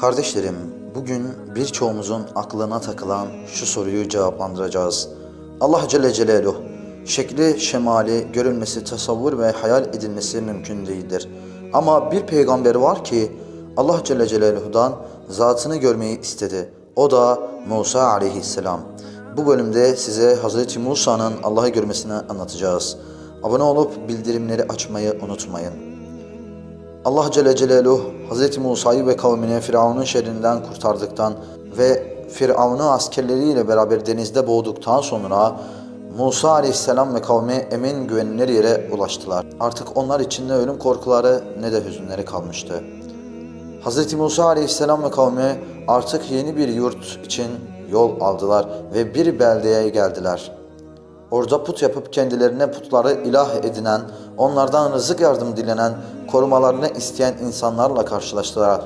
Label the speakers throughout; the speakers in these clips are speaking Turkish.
Speaker 1: Kardeşlerim, bugün birçoğumuzun aklına takılan şu soruyu cevaplandıracağız. Allah Celle Celaluhu, şekli, şemali, görülmesi, tasavvur ve hayal edilmesi mümkün değildir. Ama bir peygamber var ki Allah Celle Celaluhu'dan zatını görmeyi istedi. O da Musa aleyhisselam. Bu bölümde size Hz. Musa'nın Allah'ı görmesini anlatacağız. Abone olup bildirimleri açmayı unutmayın. Allah Celle Celaluhu Hz. Musa'yı ve kavmini Firavun'un şerrinden kurtardıktan ve Firavun'u askerleriyle beraber denizde boğduktan sonra Musa Aleyhisselam ve kavmi emin güvenilir yere ulaştılar. Artık onlar için ne ölüm korkuları ne de hüzünleri kalmıştı. Hz. Musa Aleyhisselam ve kavmi artık yeni bir yurt için yol aldılar ve bir beldeye geldiler. Orada put yapıp kendilerine putları ilah edinen, onlardan rızık yardım dilenen, korumalarını isteyen insanlarla karşılaştılar.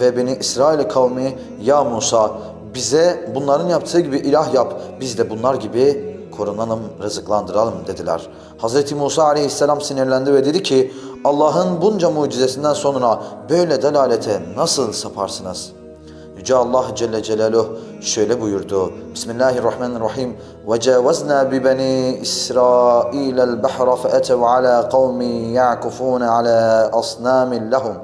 Speaker 1: Ve Beni İsrail kavmi, ya Musa bize bunların yaptığı gibi ilah yap, biz de bunlar gibi korunalım, rızıklandıralım dediler. Hz. Musa aleyhisselam sinirlendi ve dedi ki, Allah'ın bunca mucizesinden sonra böyle delalete nasıl saparsınız?'' Yüce Allah Celle Celaluhu şöyle buyurdu. Bismillahirrahmanirrahim. وَجَاوَزْنَا بِبَنِي إِسْرَائِيلَ الْبَحْرَ فَأَتَوْا عَلَى قَوْمٍ يَعْكُفُونَ عَلَى أَصْنَامٍ لَهُمْ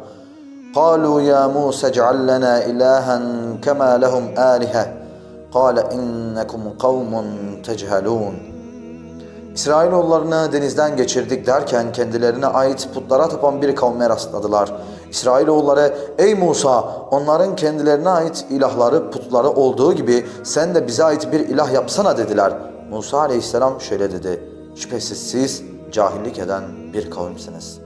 Speaker 1: قالوا يا موسى اجعل لنا إلها كما لهم آلهة قال إنكم قوم تجهلون İsrailoğullarını denizden geçirdik derken kendilerine ait putlara tapan bir kavme rastladılar. İsrailoğulları ey Musa onların kendilerine ait ilahları putları olduğu gibi sen de bize ait bir ilah yapsana dediler. Musa aleyhisselam şöyle dedi. Şüphesiz siz cahillik eden bir kavimsiniz.''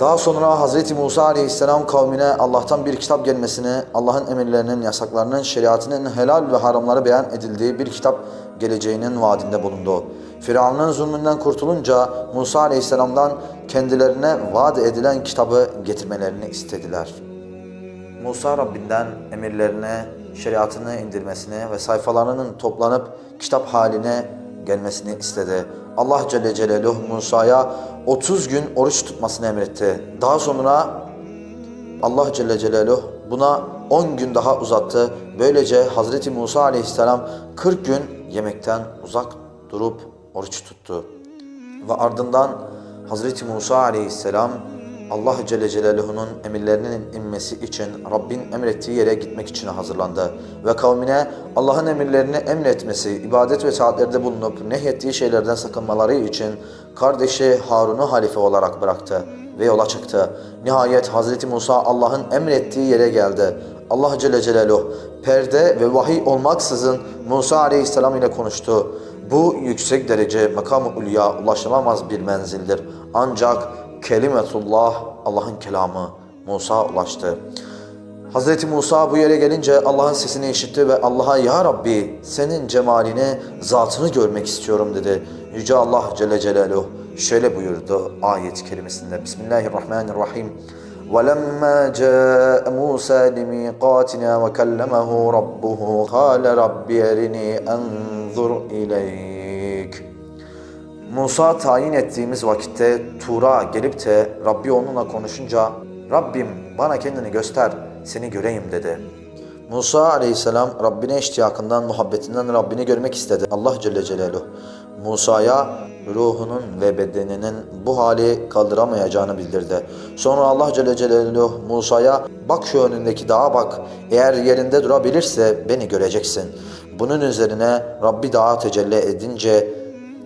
Speaker 1: Daha sonra Hz. Musa aleyhisselam kavmine Allah'tan bir kitap gelmesini, Allah'ın emirlerinin, yasaklarının, şeriatının helal ve haramları beyan edildiği bir kitap geleceğinin vaadinde bulundu. Firavun'un zulmünden kurtulunca Musa aleyhisselamdan kendilerine vaat edilen kitabı getirmelerini istediler. Musa Rabbinden emirlerine, şeriatını indirmesini ve sayfalarının toplanıp kitap haline gelmesini istedi. Allah Celle Celaluhu Musa'ya 30 gün oruç tutmasını emretti. Daha sonra Allah Celle Celaluhu buna 10 gün daha uzattı. Böylece Hazreti Musa Aleyhisselam 40 gün yemekten uzak durup oruç tuttu. Ve ardından Hazreti Musa Aleyhisselam Allah Celle Celaluhu'nun emirlerinin inmesi için Rabbin emrettiği yere gitmek için hazırlandı. Ve kavmine Allah'ın emirlerini emretmesi, ibadet ve saatlerde bulunup nehyettiği şeylerden sakınmaları için kardeşi Harun'u halife olarak bıraktı ve yola çıktı. Nihayet Hazreti Musa Allah'ın emrettiği yere geldi. Allah Celle Celaluhu perde ve vahiy olmaksızın Musa Aleyhisselam ile konuştu. Bu yüksek derece makam-ı ulya ulaşılamaz bir menzildir. Ancak kelimetullah Allah'ın kelamı Musa ulaştı. Hz. Musa bu yere gelince Allah'ın sesini işitti ve Allah'a Ya Rabbi senin cemalini, zatını görmek istiyorum dedi. Yüce Allah Celle Celaluhu şöyle buyurdu ayet kelimesinde. Bismillahirrahmanirrahim. وَلَمَّا جَاءَ مُوسَى لِمِيقَاتِنَا وَكَلَّمَهُ رَبُّهُ قَالَ رَبِّ أَرِنِي أَنْظُرْ إِلَيْكَ Musa tayin ettiğimiz vakitte Tur'a gelip de Rabbi onunla konuşunca Rabbim bana kendini göster seni göreyim dedi. Musa aleyhisselam Rabbine iştiyakından, muhabbetinden Rabbini görmek istedi. Allah Celle Celaluhu Musa'ya ruhunun ve bedeninin bu hali kaldıramayacağını bildirdi. Sonra Allah Celle Celaluhu Musa'ya bak şu önündeki dağa bak. Eğer yerinde durabilirse beni göreceksin. Bunun üzerine Rabbi dağa tecelli edince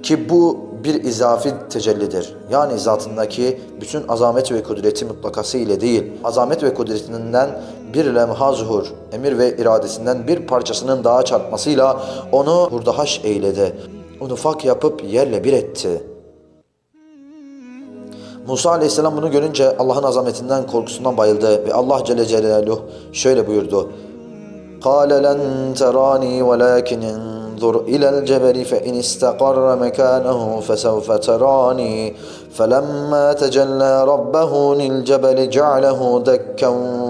Speaker 1: ki bu bir izafi tecellidir. Yani zatındaki bütün azamet ve kudreti mutlakası ile değil, azamet ve kudretinden bir lemha zuhur, emir ve iradesinden bir parçasının dağa çarpmasıyla onu hurdahaş eyledi. Onu ufak yapıp yerle bir etti. Musa aleyhisselam bunu görünce Allah'ın azametinden korkusundan bayıldı ve Allah Celle Celaluhu şöyle buyurdu. قال لن تراني ولكن انظر إلى الجبل فإن استقر مكانه فسوف تراني فلما تجلى ربه للجبل جعله دكا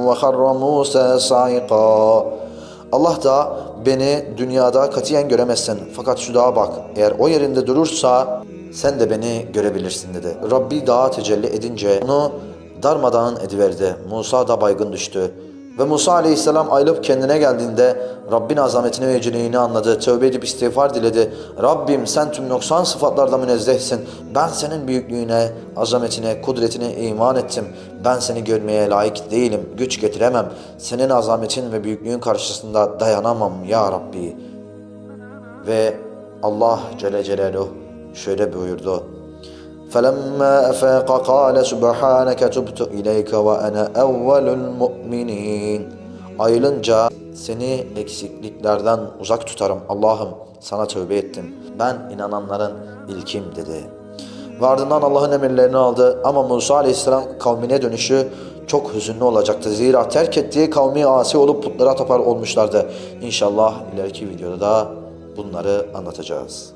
Speaker 1: وخر موسى صعقا Allah da beni dünyada katiyen göremezsin fakat şu dağa bak eğer o yerinde durursa sen de beni görebilirsin dedi. Rabbi dağa tecelli edince onu darmadağın ediverdi. Musa da baygın düştü. Ve Musa aleyhisselam ayılıp kendine geldiğinde Rabbin azametini ve yüceliğini anladı. Tövbe edip istiğfar diledi. Rabbim sen tüm noksan sıfatlarda münezzehsin. Ben senin büyüklüğüne, azametine, kudretine iman ettim. Ben seni görmeye layık değilim. Güç getiremem. Senin azametin ve büyüklüğün karşısında dayanamam ya Rabbi. Ve Allah Celle Celaluhu şöyle buyurdu. فَلَمَّا أَفَاقَ قَالَ سُبْحَانَكَ تُبْتُ إِلَيْكَ وَأَنَا أَوَّلُ الْمُؤْمِنِينَ Ayılınca seni eksikliklerden uzak tutarım. Allah'ım sana tövbe ettim. Ben inananların ilkim dedi. Ve ardından Allah'ın emirlerini aldı ama Musa aleyhisselam kavmine dönüşü çok hüzünlü olacaktı. Zira terk ettiği kavmi asi olup putlara tapar olmuşlardı. İnşallah ileriki videoda da bunları anlatacağız.